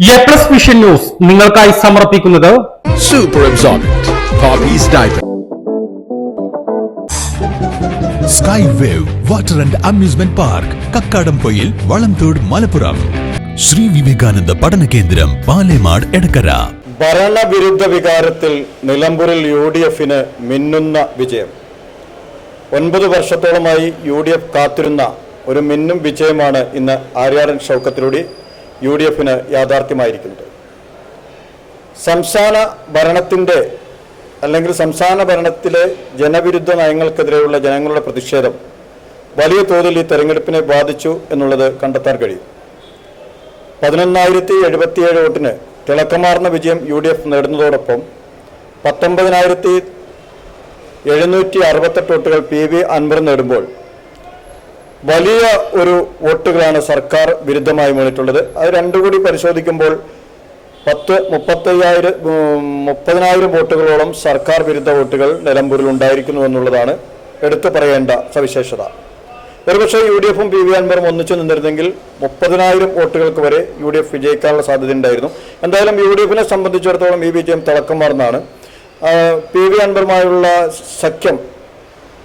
A plus vision news നിങ്ങൾക്കായി സമർപ്പിക്കുന്നത് Super absorbent. Poppy's diaper. Sky wave water and amusement park Kakkadampoyil Valamthode Malappuram Shri Vivekananda Padana Kendram Palemad Edakkara ഭരണവിരുദ്ധ വികാരത്തിൽ നിലമ്പൂരിൽ U D എഫിന് മിന്നുന്ന വിജയം ഒൻപത് വർഷത്തോളമായി യു ഡി എഫ് കാത്തിരുന്ന ഒരു മിന്നും വിജയമാണ് ഇന്ന് ആര്യാടൻ ഷൗക്കത്തിലൂടെ യു ഡി എഫിന് യാഥാർത്ഥ്യമായിരിക്കുന്നത്. സംസ്ഥാന ഭരണത്തിന്റെ അല്ലെങ്കിൽ സംസ്ഥാന ഭരണത്തിലെ ജനവിരുദ്ധ നയങ്ങൾക്കെതിരെയുള്ള ജനങ്ങളുടെ പ്രതിഷേധം വലിയ തോതിൽ ഈ തെരഞ്ഞെടുപ്പിനെ ബാധിച്ചു എന്നുള്ളത് കണ്ടെത്താൻ കഴിയും. പതിനൊന്നായിരത്തി എഴുപത്തിയേഴ് വോട്ടിന് തിളക്കമാർന്ന വിജയം യു ഡി എഫ് നേടുന്നതോടൊപ്പം പത്തൊമ്പതിനായിരത്തി എഴുന്നൂറ്റി അറുപത്തെട്ട് വോട്ടുകൾ പി വി അൻവർ നേടുമ്പോൾ വലിയ ഒരു വോട്ടുകളാണ് സർക്കാർ വിരുദ്ധമായി വീണിട്ടുള്ളത് അത് രണ്ടു കൂടി പരിശോധിക്കുമ്പോൾ പത്ത് മുപ്പത്തയ്യായിരം മുപ്പതിനായിരം വോട്ടുകളോളം സർക്കാർ വിരുദ്ധ വോട്ടുകൾ നിലമ്പൂരിൽ ഉണ്ടായിരിക്കുന്നു എന്നുള്ളതാണ് എടുത്തു പറയേണ്ട സവിശേഷത. ഒരുപക്ഷെ യു ഡി എഫും പി വി അൻവറും ഒന്നിച്ചു നിന്നിരുന്നെങ്കിൽ മുപ്പതിനായിരം വോട്ടുകൾക്ക് വരെ യു ഡി എഫ് വിജയിക്കാനുള്ള സാധ്യത ഉണ്ടായിരുന്നു. എന്തായാലും യു ഡി എഫിനെ സംബന്ധിച്ചിടത്തോളം ഈ വിജയം തിളക്കം മാറുന്നതാണ് പി വി അൻവറുമായുള്ള സഖ്യം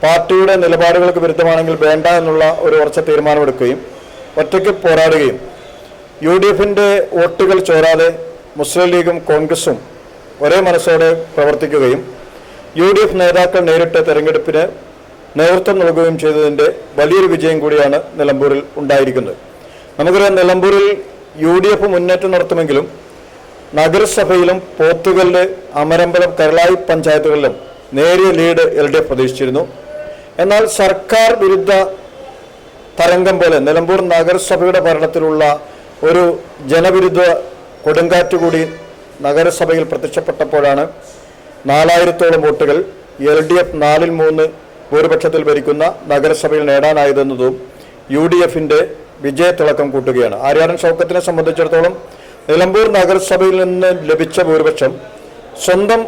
പാർട്ടിയുടെ നിലപാടുകൾക്ക് വിരുദ്ധമാണെങ്കിൽ വേണ്ട എന്നുള്ള ഒരു ഉറച്ച തീരുമാനമെടുക്കുകയും ഒറ്റയ്ക്ക് പോരാടുകയും യു ഡി എഫിന്റെ വോട്ടുകൾ ചോരാതെ മുസ്ലിം ലീഗും കോൺഗ്രസും ഒരേ മനസ്സോടെ പ്രവർത്തിക്കുകയും യു ഡി എഫ് നേതാക്കൾ നേരിട്ട് തെരഞ്ഞെടുപ്പിന് നേതൃത്വം നൽകുകയും ചെയ്തതിന്റെ വലിയൊരു വിജയം കൂടിയാണ് നിലമ്പൂരിൽ ഉണ്ടായിരിക്കുന്നത്. നമുക്കറിയാം നിലമ്പൂരിൽ യു ഡി എഫ് മുന്നേറ്റം നടത്തുമെങ്കിലും നഗരസഭയിലും പോത്തുകല്ല് അമരമ്പലം കരളായി പഞ്ചായത്തുകളിലും നേരിയ ലീഡ് എൽ ഡി എഫ് പ്രതീക്ഷിച്ചിരുന്നു. എന്നാൽ സർക്കാർ വിരുദ്ധ തരംഗം പോലെ നിലമ്പൂർ നഗരസഭയുടെ ഭരണത്തിലുള്ള ഒരു ജനവിരുദ്ധ കൊടുങ്കാറ്റ് കൂടി നഗരസഭയിൽ പ്രത്യക്ഷപ്പെട്ടപ്പോഴാണ് നാലായിരത്തോളം വോട്ടുകൾ എൽ ഡി എഫ് നാലിൽ മൂന്ന് ഭൂരിപക്ഷത്തിൽ ഭരിക്കുന്ന നഗരസഭയിൽ നേടാനായതെന്നതും യു ഡി എഫിന്റെ വിജയത്തിളക്കം കൂട്ടുകയാണ്. ആര്യാടൻ ഷൗക്കത്തിനെ സംബന്ധിച്ചിടത്തോളം നിലമ്പൂർ നഗരസഭയിൽ നിന്ന് ലഭിച്ച ഭൂരിപക്ഷം സ്വന്തം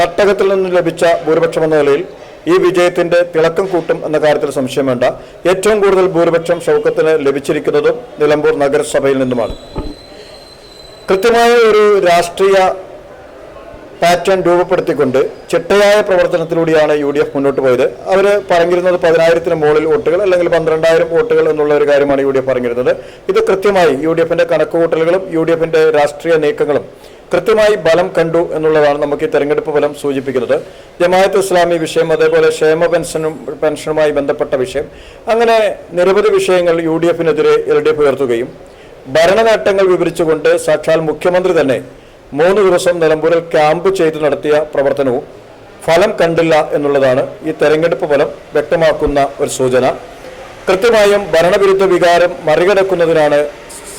തട്ടകത്തിൽ നിന്ന് ലഭിച്ച ഭൂരിപക്ഷം എന്ന നിലയിൽ ഈ വിജയത്തിന്റെ തിളക്കം കൂട്ടും എന്ന കാര്യത്തിൽ സംശയം വേണ്ട. ഏറ്റവും കൂടുതൽ ഭൂരിപക്ഷം ഷൗക്കത്തിന് ലഭിച്ചിരിക്കുന്നതും നിലമ്പൂർ നഗരസഭയിൽ നിന്നുമാണ്. കൃത്യമായ ഒരു രാഷ്ട്രീയ പാറ്റേൺ രൂപപ്പെടുത്തിക്കൊണ്ട് ചിട്ടയായ പ്രവർത്തനത്തിലൂടെയാണ് യു ഡി എഫ് മുന്നോട്ട് പോയത്. അവർ പറഞ്ഞിരുന്നത് പതിനായിരത്തിന് മുകളിൽ വോട്ടുകൾ അല്ലെങ്കിൽ പന്ത്രണ്ടായിരം വോട്ടുകൾ എന്നുള്ള ഒരു കാര്യമാണ് യു ഡി എഫ് പറഞ്ഞിരുന്നത്. ഇത് കൃത്യമായി യു ഡി എഫിന്റെ കണക്കുകൂട്ടലുകളും യു ഡി എഫിന്റെ രാഷ്ട്രീയ നീക്കങ്ങളും കൃത്യമായി ബലം കണ്ടു എന്നുള്ളതാണ് നമുക്ക് ഈ തെരഞ്ഞെടുപ്പ് ഫലം സൂചിപ്പിക്കുന്നത്. ജമാഅത്ത് ഇസ്ലാമി വിഷയം അതേപോലെ ക്ഷേമ പെൻഷനും പെൻഷനുമായി ബന്ധപ്പെട്ട വിഷയം. അങ്ങനെ നിരവധി വിഷയങ്ങൾ യു ഡി എഫിനെതിരെ എൽ ഡി എഫ് ഉയർത്തുകയും ഭരണനേട്ടങ്ങൾ വിവരിച്ചുകൊണ്ട് സാക്ഷാൽ മുഖ്യമന്ത്രി തന്നെ മൂന്ന് ദിവസം നിലമ്പൂരിൽ ക്യാമ്പ് ചെയ്ത് നടത്തിയ പ്രവർത്തനവും ഫലം കണ്ടില്ല എന്നുള്ളതാണ് ഈ തെരഞ്ഞെടുപ്പ് ഫലം വ്യക്തമാക്കുന്ന ഒരു സൂചന. കൃത്യമായും ഭരണവിരുദ്ധ വികാരം മറികടക്കുന്നതിനാണ്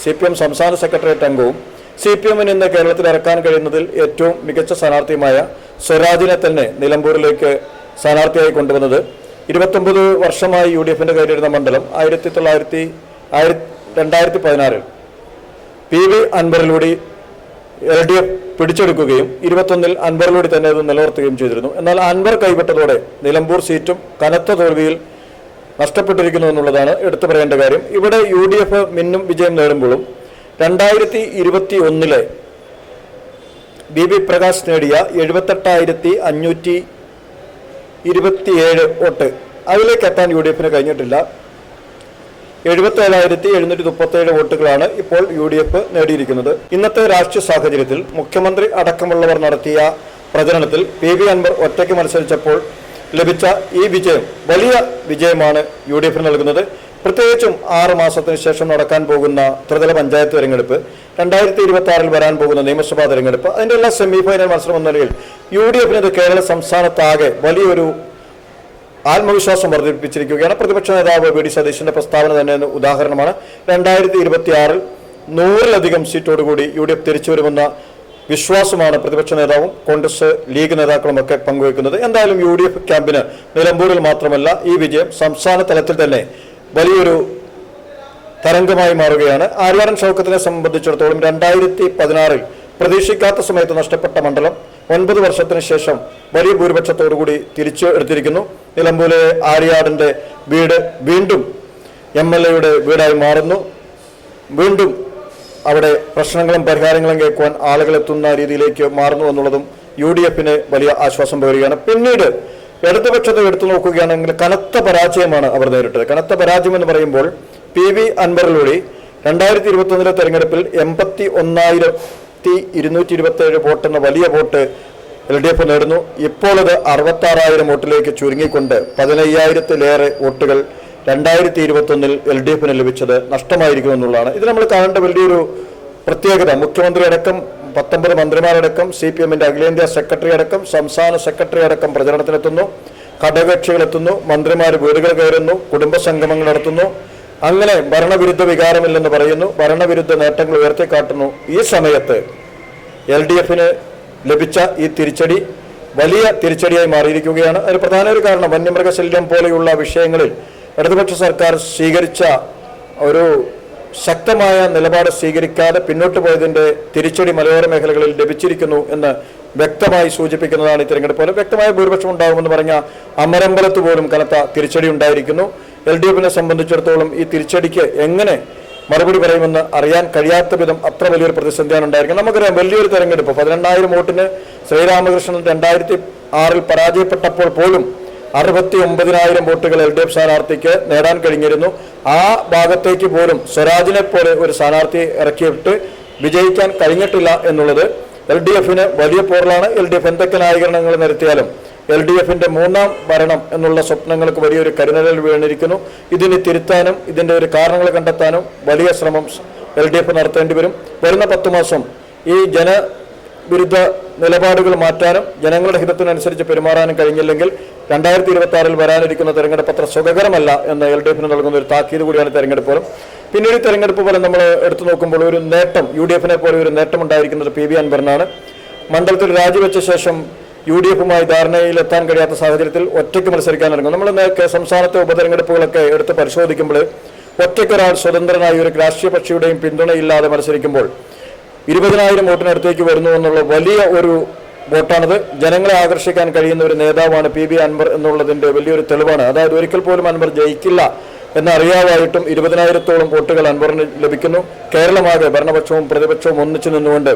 സി പി എം സംസ്ഥാന സെക്രട്ടേറിയറ്റ് അംഗവും സി പി എമ്മിന് ഇന്ന് കേരളത്തിൽ ഇറക്കാൻ കഴിയുന്നതിൽ ഏറ്റവും മികച്ച സ്ഥാനാർത്ഥിയുമായ സ്വരാജിനെ തന്നെ നിലമ്പൂരിലേക്ക് സ്ഥാനാർത്ഥിയായി കൊണ്ടുവന്നത്. ഇരുപത്തൊമ്പത് വർഷമായി യു ഡി എഫിന്റെ കയ്യിലിരുന്ന മണ്ഡലം ആയിരത്തി തൊള്ളായിരത്തി രണ്ടായിരത്തി പതിനാറിൽ പി വി അൻവറിലൂടെ എൽ ഡി എഫ് പിടിച്ചെടുക്കുകയും ഇരുപത്തൊന്നിൽ അൻവറിലൂടെ തന്നെ അത് നിലനിർത്തുകയും ചെയ്തിരുന്നു. എന്നാൽ അൻവർ കൈവിട്ടതോടെ നിലമ്പൂർ സീറ്റും കനത്ത തോൽവിയിൽ നഷ്ടപ്പെട്ടിരിക്കുന്നു എന്നുള്ളതാണ് എടുത്തു പറയേണ്ട കാര്യം. ഇവിടെ യു ഡി എഫ് മിന്നും വിജയം നേടുമ്പോഴും രണ്ടായിരത്തി ഇരുപത്തി ഒന്നിലെ ബി ബി പ്രകാശ് നേടിയ എഴുപത്തെട്ടായിരത്തി അഞ്ഞൂറ്റി ഇരുപത്തിയേഴ് വോട്ട്. അതിലേക്ക് എത്താൻ യു ഡി എഫിന് കഴിഞ്ഞിട്ടില്ല. എഴുപത്തേഴായിരത്തി എഴുന്നൂറ്റി മുപ്പത്തേഴ് വോട്ടുകളാണ് ഇപ്പോൾ യു ഡി എഫ് നേടിയിരിക്കുന്നത്. ഇന്നത്തെ രാഷ്ട്രീയ സാഹചര്യത്തിൽ മുഖ്യമന്ത്രി അടക്കമുള്ളവർ നടത്തിയ പ്രചരണത്തിൽ പി വി അൻവർ ഒറ്റയ്ക്ക് മത്സരിച്ചപ്പോൾ ലഭിച്ച ഈ വിജയം വലിയ വിജയമാണ് യു ഡി എഫിന് നൽകുന്നത്. പ്രത്യേകിച്ചും ആറ് മാസത്തിന് ശേഷം നടക്കാൻ പോകുന്ന ത്രിതല പഞ്ചായത്ത് തെരഞ്ഞെടുപ്പ് രണ്ടായിരത്തി ഇരുപത്തി ആറിൽ വരാൻ പോകുന്ന നിയമസഭാ തെരഞ്ഞെടുപ്പ് അതിന്റെ എല്ലാ സെമി ഫൈനൽ മത്സരം എന്ന നിലയിൽ യു ഡി എഫിന് കേരള സംസ്ഥാനത്താകെ വലിയൊരു ആത്മവിശ്വാസം വർദ്ധിപ്പിച്ചിരിക്കുകയാണ്. പ്രതിപക്ഷ നേതാവ് വി ഡി സതീശന്റെ പ്രസ്താവന തന്നെ ഉദാഹരണമാണ്. രണ്ടായിരത്തി ഇരുപത്തി ആറിൽ നൂറിലധികം സീറ്റോടുകൂടി യു ഡി എഫ് തിരിച്ചു വരുമെന്ന വിശ്വാസമാണ് പ്രതിപക്ഷ നേതാവും കോൺഗ്രസ് ലീഗ് നേതാക്കളും ഒക്കെ പങ്കുവയ്ക്കുന്നത് എന്തായാലും യു ഡി എഫ് ക്യാമ്പിന് നിലമ്പൂരിൽ മാത്രമല്ല ഈ വിജയം സംസ്ഥാന തലത്തിൽ തന്നെ വലിയൊരു തരംഗമായി മാറുകയാണ്. ആര്യാടൻ ഷൗക്കത്തിനെ സംബന്ധിച്ചിടത്തോളം രണ്ടായിരത്തി പതിനാറിൽ പ്രതീക്ഷിക്കാത്ത സമയത്ത് നഷ്ടപ്പെട്ട മണ്ഡലം ഒൻപത് വർഷത്തിന് ശേഷം വലിയ ഭൂരിപക്ഷത്തോടുകൂടി തിരിച്ചു എടുത്തിരിക്കുന്നു. നിലമ്പൂരിലെ ആര്യാടിന്റെ വീട് വീണ്ടും എം എൽ എയുടെ വീടായി മാറുന്നു. വീണ്ടും അവിടെ പ്രശ്നങ്ങളും പരിഹാരങ്ങളും കേൾക്കുവാൻ ആളുകൾ എത്തുന്ന രീതിയിലേക്ക് മാറുന്നു എന്നുള്ളതും യു ഡി എഫിന് വലിയ ആശ്വാസം പകരുകയാണ്. പിന്നീട് ഇടതുപക്ഷത്തെ എടുത്തു നോക്കുകയാണെങ്കിൽ കനത്ത പരാജയമാണ് അവർ നേരിട്ടത്. കനത്ത പരാജയം എന്ന് പറയുമ്പോൾ പി വി അൻവറിലൂടെ രണ്ടായിരത്തി ഇരുപത്തി ഒന്നിലെ തെരഞ്ഞെടുപ്പിൽ എൺപത്തി ഒന്നായിരത്തി ഇരുന്നൂറ്റി ഇരുപത്തി ഏഴ് വോട്ട് എന്ന വലിയ വോട്ട് എൽ ഡി എഫ് നേടുന്നു. ഇപ്പോൾ അത് അറുപത്തി ആറായിരം വോട്ടിലേക്ക് ചുരുങ്ങിക്കൊണ്ട് പതിനയ്യായിരത്തിലേറെ വോട്ടുകൾ രണ്ടായിരത്തി ഇരുപത്തി ഒന്നിൽ എൽ ഡി എഫിന് ലഭിച്ചത് നഷ്ടമായിരിക്കും എന്നുള്ളതാണ്. ഇത് നമ്മൾ കാണേണ്ട വലിയൊരു പ്രത്യേകത. മുഖ്യമന്ത്രി അടക്കം പത്തൊമ്പത് മന്ത്രിമാരടക്കം സി പി എമ്മിന്റെ അഖിലേന്ത്യാ സെക്രട്ടറി അടക്കം സംസ്ഥാന സെക്രട്ടറി അടക്കം പ്രചരണത്തിനെത്തുന്നു. ഘടകകക്ഷികളെത്തുന്നു മന്ത്രിമാർ വീടുകൾ കയറുന്നു കുടുംബ സംഗമങ്ങൾ നടത്തുന്നു. അങ്ങനെ ഭരണവിരുദ്ധ വികാരമില്ലെന്ന് പറയുന്നു. ഭരണവിരുദ്ധ നേട്ടങ്ങൾ ഉയർത്തിക്കാട്ടുന്നു. ഈ സമയത്ത് എൽ ഡി എഫിന് ലഭിച്ച ഈ തിരിച്ചടി വലിയ തിരിച്ചടിയായി മാറിയിരിക്കുകയാണ്. അതിന് പ്രധാന ഒരു കാരണം വന്യമൃഗശല്യം പോലെയുള്ള വിഷയങ്ങളിൽ ഇടതുപക്ഷ സർക്കാർ സ്വീകരിച്ച ഒരു ശക്തമായ നിലപാട് സ്വീകരിക്കാതെ പിന്നോട്ട് പോയതിന്റെ തിരിച്ചടി മലയോര മേഖലകളിൽ ലഭിച്ചിരിക്കുന്നു എന്ന് വ്യക്തമായി സൂചിപ്പിക്കുന്നതാണ് ഈ തിരഞ്ഞെടുപ്പ്. പോലെ വ്യക്തമായ ഭൂരിപക്ഷം ഉണ്ടാകുമെന്ന് പറഞ്ഞ അമരമ്പലത്ത് പോലും കനത്ത തിരിച്ചടി ഉണ്ടായിരിക്കുന്നു. എൽ ഡി എഫിനെ സംബന്ധിച്ചിടത്തോളം ഈ തിരിച്ചടിക്ക് എങ്ങനെ മറുപടി പറയുമെന്ന് അറിയാൻ കഴിയാത്ത വിധം അത്ര വലിയൊരു പ്രതിസന്ധിയാണ് ഉണ്ടായിരിക്കുന്നത്. നമുക്കറിയാം വലിയൊരു തെരഞ്ഞെടുപ്പ് പതിനെണ്ണായിരം വോട്ടിന് ശ്രീരാമകൃഷ്ണൻ രണ്ടായിരത്തി ആറിൽ പരാജയപ്പെട്ടപ്പോൾ പോലും അറുപത്തി ഒമ്പതിനായിരം വോട്ടുകൾ എൽ ഡി എഫ് സ്ഥാനാർത്ഥിക്ക് നേടാൻ കഴിഞ്ഞിരുന്നു. ആ ഭാഗത്തേക്ക് പോലും സ്വരാജിനെ പോലെ ഒരു സ്ഥാനാർത്ഥി ഇറക്കിയിട്ട് വിജയിക്കാൻ കഴിഞ്ഞിട്ടില്ല എന്നുള്ളത് എൽ ഡി എഫിന് വലിയ പോറലാണ്. എൽ ഡി എഫ് എന്തൊക്കെ ന്യായീകരണങ്ങൾ നിരത്തിയാലും എൽ ഡി എഫിന്റെ മൂന്നാം ഭരണം എന്നുള്ള സ്വപ്നങ്ങൾക്ക് വലിയൊരു കരുനലിൽ വീണിരിക്കുന്നു. ഇതിന് തിരുത്താനും ഇതിന്റെ ഒരു കാരണങ്ങൾ കണ്ടെത്താനും വലിയ ശ്രമം എൽ ഡി എഫ് നടത്തേണ്ടി വരും. വരുന്ന പത്ത് മാസം ഈ ജനവിരുദ്ധ നിലപാടുകൾ മാറ്റാനും ജനങ്ങളുടെ ഹിതത്തിനനുസരിച്ച് പെരുമാറാനും കഴിഞ്ഞില്ലെങ്കിൽ രണ്ടായിരത്തി ഇരുപത്തി ആറിൽ വരാനിരിക്കുന്ന തെരഞ്ഞെടുപ്പ് അത്ര സുഖകരമല്ല എന്ന് എൽ ഡി എഫിന് നൽകുന്ന ഒരു താക്കീത് കൂടിയാണ് തെരഞ്ഞെടുപ്പ് ഫലം. പിന്നീട് തെരഞ്ഞെടുപ്പ് ഫലം നമ്മൾ എടുത്തു നോക്കുമ്പോൾ ഒരു നേട്ടം യു ഡി എഫിനെ പോലെ ഒരു നേട്ടം ഉണ്ടായിരിക്കുന്നത് പി വി അൻവറിനാണ്. മണ്ഡലത്തിൽ രാജിവെച്ച ശേഷം യു ഡി എഫുമായി ധാരണയിലെത്താൻ കഴിയാത്ത സാഹചര്യത്തിൽ ഒറ്റയ്ക്ക് മത്സരിക്കാൻ ഇറങ്ങും. നമ്മൾ നേരത്തെ സംസ്ഥാനത്തെ ഉപതെരഞ്ഞെടുപ്പുകളൊക്കെ എടുത്ത് പരിശോധിക്കുമ്പോൾ ഒറ്റയ്ക്കൊരാൾ സ്വതന്ത്രനായി ഒരു രാഷ്ട്രീയ കക്ഷിയുടെയും പിന്തുണയില്ലാതെ മത്സരിക്കുമ്പോൾ ഇരുപതിനായിരം വോട്ടിനടുത്തേക്ക് വരുന്നു എന്നുള്ള വലിയ ഒരു വോട്ടാണത്. ജനങ്ങളെ ആകർഷിക്കാൻ കഴിയുന്ന ഒരു നേതാവാണ് പി ബി അൻവർ എന്നുള്ളതിന്റെ വലിയൊരു തെളിവാണ്. അതായത് ഒരിക്കൽ പോലും അൻവർ ജയിക്കില്ല എന്നറിയാവായിട്ടും ഇരുപതിനായിരത്തോളം വോട്ടുകൾ അൻവറിന് ലഭിക്കുന്നു. കേരളമാകെ ഭരണപക്ഷവും പ്രതിപക്ഷവും ഒന്നിച്ചു നിന്നുകൊണ്ട്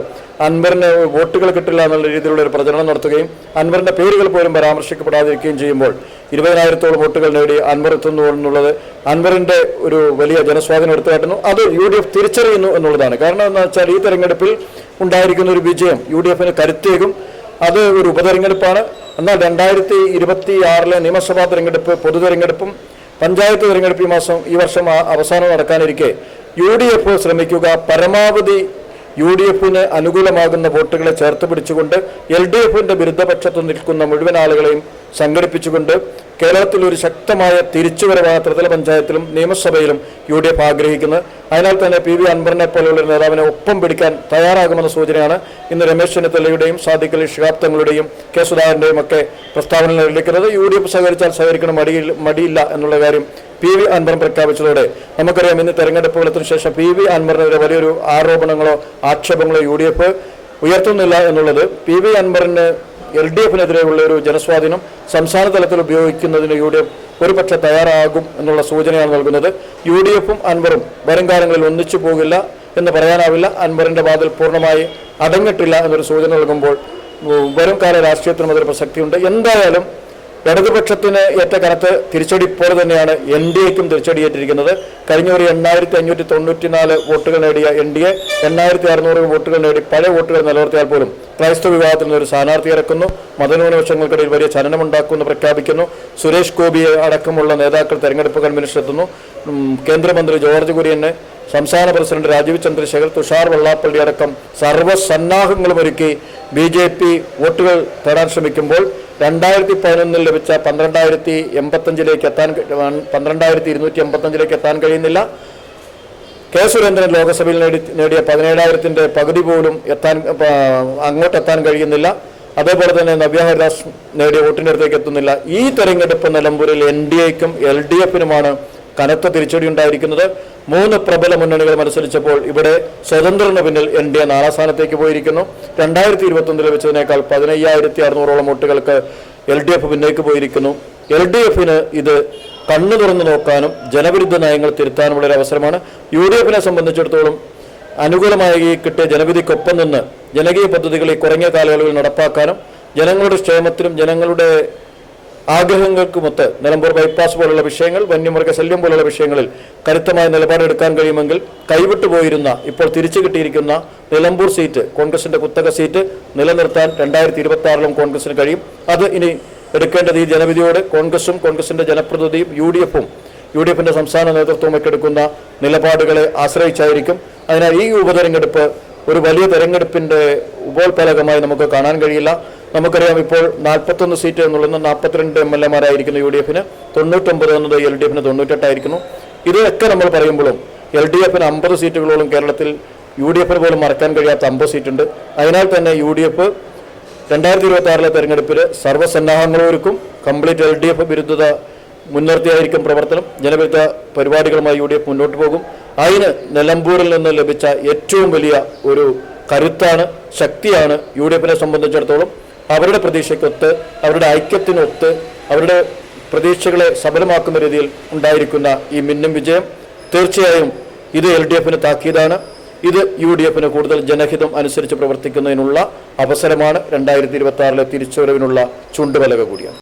അൻവറിന് വോട്ടുകൾ കിട്ടില്ല എന്നുള്ള രീതിയിലുള്ള ഒരു പ്രചരണം നടത്തുകയും അൻവറിന്റെ പേരുകൾ പോലും പരാമർശിക്കപ്പെടാതിരിക്കുകയും ചെയ്യുമ്പോൾ ഇരുപതിനായിരത്തോളം വോട്ടുകൾ നേടി അൻവർ എത്തുന്നു എന്നുള്ളത് അൻവറിന്റെ ഒരു വലിയ ജനസ്വാധീനം എടുത്തുകാട്ടുന്നു. അത് യു ഡി എഫ് തിരിച്ചറിയുന്നു എന്നുള്ളതാണ്. കാരണം എന്താണെന്ന് വെച്ചാൽ ഈ തെരഞ്ഞെടുപ്പിൽ ഉണ്ടായിരിക്കുന്ന ഒരു വിജയം യു ഡി എഫിന് കരുത്തേകും. അത് ഒരു ഉപതെരഞ്ഞെടുപ്പാണ്. എന്നാൽ രണ്ടായിരത്തി ഇരുപത്തി ആറിലെ നിയമസഭാ തെരഞ്ഞെടുപ്പ് പൊതു തെരഞ്ഞെടുപ്പും പഞ്ചായത്ത് തെരഞ്ഞെടുപ്പ് ഈ മാസം ഈ വർഷം അവസാനം നടക്കാനിരിക്കെ. യു ഡി എഫ് ശ്രമിക്കുക. പരമാവധി യു ഡി എഫിന് അനുകൂലമാകുന്ന വോട്ടുകളെ ചേർത്ത് പിടിച്ചുകൊണ്ട് എൽ ഡി എഫിന്റെ വിരുദ്ധപക്ഷത്ത് നിൽക്കുന്ന മുഴുവൻ ആളുകളെയും സംഘടിപ്പിച്ചുകൊണ്ട് കേരളത്തിൽ ഒരു ശക്തമായ തിരിച്ചുവരവാണ് ത്രിതല പഞ്ചായത്തിലും നിയമസഭയിലും യു ഡി എഫ് ആഗ്രഹിക്കുന്നത് അതിനാൽ തന്നെ പി വി അൻവറിനെ പോലെയുള്ള നേതാവിനെ ഒപ്പം പിടിക്കാൻ തയ്യാറാകുമെന്ന സൂചനയാണ് ഇന്ന് രമേശ് ചെന്നിത്തലയുടെയും സാദിഖ് അലി ഷിഹാബ് തങ്ങളുടെയും കെ സുധാകരന്റെയും ഒക്കെ പ്രസ്താവനകൾ നൽകിക്കുന്നത് യു ഡി എഫ് സഹകരിച്ചാൽ സഹകരിക്കണം മടിയില്ല മടിയില്ല എന്നുള്ള കാര്യം പി വി അൻവർ പ്രഖ്യാപിച്ചതോടെ നമുക്കറിയാം ഇന്ന് തെരഞ്ഞെടുപ്പുകളത്തിന് ശേഷം പി വി അൻവറിനെതിരെ വലിയൊരു ആരോപണങ്ങളോ ആക്ഷേപങ്ങളോ യു ഡി എഫ് ഉയർത്തുന്നില്ല എന്നുള്ളത് പി വി അൻവറിന് എൽ ഡി എഫിനെതിരെയുള്ള ഒരു ജനസ്വാധീനം സംസ്ഥാന തലത്തിൽ ഉപയോഗിക്കുന്നതിന് യു ഡി എഫ് ഒരുപക്ഷെ തയ്യാറാകും എന്നുള്ള സൂചനയാണ് നൽകുന്നത്. യു ഡി എഫും അൻവറും വരും കാലങ്ങളിൽ ഒന്നിച്ചു പോകില്ല എന്ന് പറയാനാവില്ല. അൻവറിന്റെ വാതിൽ പൂർണമായി അടങ്ങിട്ടില്ല എന്നൊരു സൂചന നൽകുമ്പോൾ വരും കാല രാഷ്ട്രീയത്തിനും അതൊരു പ്രസക്തിയുണ്ട് എന്തായാലും ഇടതുപക്ഷത്തിന് ഏറ്റ കനത്ത് തിരിച്ചടി പോലെ തന്നെയാണ് എൻ ഡി എക്കും തിരിച്ചടിയേറ്റിരിക്കുന്നത്. കഴിഞ്ഞ ഒരു എണ്ണായിരത്തി അഞ്ഞൂറ്റി തൊണ്ണൂറ്റിനാല് വോട്ടുകൾ നേടിയ എൻ ഡി എ എണ്ണായിരത്തി അറുന്നൂറ് വോട്ടുകൾ നേടി പഴയ വോട്ടുകൾ നിലനിർത്തിയാൽ പോലും ക്രൈസ്തവ വിഭാഗത്തിൽ നിന്ന് ഒരു സ്ഥാനാർത്ഥി ഇറക്കുന്നു. മതന്യൂനപക്ഷങ്ങൾക്കിടയിൽ വലിയ ചലനമുണ്ടാക്കുമെന്ന് പ്രഖ്യാപിക്കുന്നു. സുരേഷ് ഗോപിയെ അടക്കമുള്ള നേതാക്കൾ തെരഞ്ഞെടുപ്പ് കൺവെൻഷൻ എത്തുന്നു. കേന്ദ്രമന്ത്രി ജോർജ് കുര്യനെ സംസ്ഥാന പ്രസിഡന്റ് രാജീവ് ചന്ദ്രശേഖർ തുഷാർ വെള്ളാപ്പള്ളി അടക്കം സർവസന്നാഹങ്ങളും ഒരുക്കി ബി ജെ പി വോട്ടുകൾ തേടാൻ ശ്രമിക്കുമ്പോൾ രണ്ടായിരത്തി പതിനൊന്നിൽ ലഭിച്ച പന്ത്രണ്ടായിരത്തി എൺപത്തഞ്ചിലേക്ക് എത്താൻ പന്ത്രണ്ടായിരത്തി ഇരുന്നൂറ്റി എൺപത്തഞ്ചിലേക്ക് എത്താൻ കഴിയുന്നില്ല. കെ സുരേന്ദ്രൻ ലോക്സഭയിൽ നേടി നേടിയ പതിനേഴായിരത്തിന്റെ പകുതി പോലും എത്താൻ അങ്ങോട്ടെത്താൻ കഴിയുന്നില്ല. അതേപോലെ തന്നെ നവ്യ ഹരിദാസ് നേടിയ വോട്ടിന്റെ അടുത്തേക്ക് എത്തുന്നില്ല. ഈ തെരഞ്ഞെടുപ്പ് നിലമ്പൂരിൽ എൻ ഡി എക്കും എൽ ഡി എഫിനുമാണ് കനത്ത തിരിച്ചടി ഉണ്ടായിരിക്കുന്നത് മൂന്ന് പ്രബല മുന്നണികൾ മത്സരിച്ചപ്പോൾ ഇവിടെ സ്വതന്ത്രന് പിന്നിൽ എൻ ഡി എ നാലാം സ്ഥാനത്തേക്ക് പോയിരിക്കുന്നു. രണ്ടായിരത്തി ഇരുപത്തി ഒന്നിൽ വെച്ചതിനേക്കാൾ പതിനയ്യായിരത്തി അറുന്നൂറോളം വോട്ടുകൾക്ക് എൽ ഡി എഫ് പിന്നേക്ക് പോയിരിക്കുന്നു. എൽ ഡി എഫിന് ഇത് കണ്ണു തുറന്നു നോക്കാനും ജനവിരുദ്ധ നയങ്ങൾ തിരുത്താനുമുള്ള ഒരു അവസരമാണ്. യു ഡി എഫിനെ സംബന്ധിച്ചിടത്തോളം അനുകൂലമായി കിട്ടിയ ജനവിധിക്കൊപ്പം നിന്ന് ജനകീയ പദ്ധതികളെ കുറഞ്ഞ കാലയളവിൽ നടപ്പാക്കാനും ജനങ്ങളുടെ ക്ഷേമത്തിനും ജനങ്ങളുടെ ആഗ്രഹങ്ങൾക്കുമൊത്ത് നിലമ്പൂർ ബൈപ്പാസ് പോലുള്ള വിഷയങ്ങൾ വന്യമൃഗ ശല്യം പോലുള്ള വിഷയങ്ങളിൽ കരുത്തമായ നിലപാടെടുക്കാൻ കഴിയുമെങ്കിൽ കൈവിട്ടു പോയിരുന്ന ഇപ്പോൾ തിരിച്ചു കിട്ടിയിരിക്കുന്ന നിലമ്പൂർ സീറ്റ് കോൺഗ്രസിന്റെ കുത്തക സീറ്റ് നിലനിർത്താൻ രണ്ടായിരത്തി ഇരുപത്തി ആറിലും കോൺഗ്രസിന് കഴിയും. അത് ഇനി എടുക്കേണ്ടത് ഈ ജനവിധിയോട് കോൺഗ്രസും കോൺഗ്രസിന്റെ ജനപ്രതിനിധിയും യു ഡി എഫും യു ഡി എഫിന്റെ സംസ്ഥാന നേതൃത്വവും ഒക്കെ എടുക്കുന്ന നിലപാടുകളെ ആശ്രയിച്ചായിരിക്കും. അതിനാൽ ഈ ഉപതെരഞ്ഞെടുപ്പ് ഒരു വലിയ തെരഞ്ഞെടുപ്പിന്റെ ഉപോത്പലകമായി നമുക്ക് കാണാൻ കഴിയില്ല. നമുക്കറിയാം ഇപ്പോൾ നാൽപ്പത്തൊന്ന് സീറ്റ് എന്നുള്ളത് നാൽപ്പത്തിരണ്ട് എം എൽ എമാരായിരിക്കുന്നു യു ഡി എഫിന്. തൊണ്ണൂറ്റൊമ്പത് എന്നത് എൽ ഡി എഫിന് തൊണ്ണൂറ്റെട്ടായിരിക്കുന്നു. ഇതൊക്കെ നമ്മൾ പറയുമ്പോഴും എൽ ഡി എഫിന് അമ്പത് സീറ്റുകളോളം കേരളത്തിൽ യു ഡി എഫിന് പോലും മറക്കാൻ കഴിയാത്ത അമ്പത് സീറ്റുണ്ട്. അതിനാൽ തന്നെ യു ഡി എഫ് രണ്ടായിരത്തി ഇരുപത്തി ആറിലെ തെരഞ്ഞെടുപ്പിൽ സർവസന്നാഹങ്ങളൊരുക്കും കംപ്ലീറ്റ് എൽ ഡി എഫ് വിരുദ്ധത മുൻനിർത്തിയായിരിക്കും പ്രവർത്തനം. ജനവിരുദ്ധ പരിപാടികളുമായി യു ഡി എഫ് മുന്നോട്ട് പോകും. അതിന് നിലമ്പൂരിൽ നിന്ന് ലഭിച്ച ഏറ്റവും വലിയ ഒരു കരുത്താണ് ശക്തിയാണ് യു ഡി എഫിനെ സംബന്ധിച്ചിടത്തോളം. അവരുടെ പ്രതീക്ഷയ്ക്കൊത്ത് അവരുടെ ഐക്യത്തിനൊത്ത് അവരുടെ പ്രതീക്ഷകളെ സഫലമാക്കുന്ന രീതിയിൽ ഉണ്ടായിരിക്കുന്ന ഈ മിന്നും വിജയം തീർച്ചയായും ഇത് എൽ ഡി എഫിന് താക്കീതാണ്. ഇത് യു ഡി എഫിന് കൂടുതൽ ജനഹിതം അനുസരിച്ച് പ്രവർത്തിക്കുന്നതിനുള്ള അവസരമാണ്. രണ്ടായിരത്തി ഇരുപത്തി ആറിലെ തിരിച്ചുവരവിനുള്ള ചുണ്ടുവലക കൂടിയാണ്.